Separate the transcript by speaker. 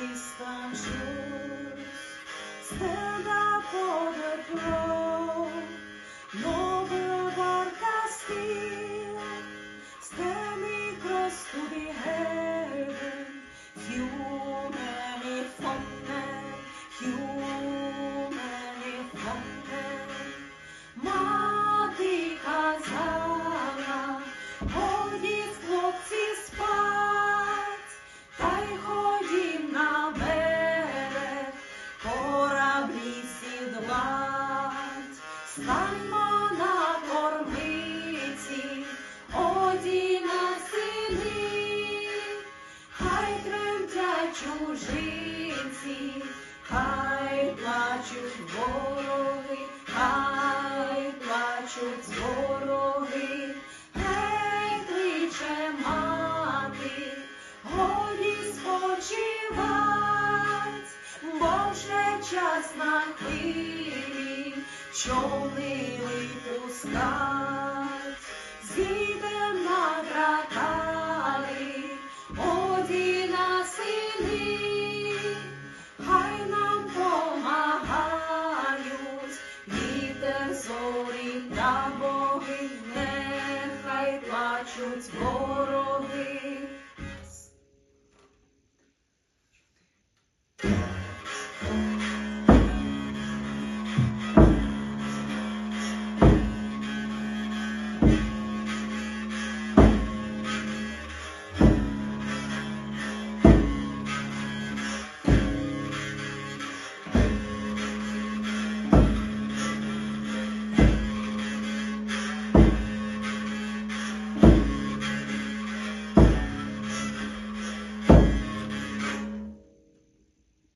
Speaker 1: distant shores. Stand up for the flow. To. Human, human. Станьмо на кормиці, одіна сини, хай тремтять чужинці, хай плачуть вороги, хай плачуть вороги, гей кличе мати, годі спочивать, бо вже час на хвилі, човни випускать, зійдем на дракари, одіна сини, хай нам помагають, вітер зорі та боги, нехай плачуть вороги.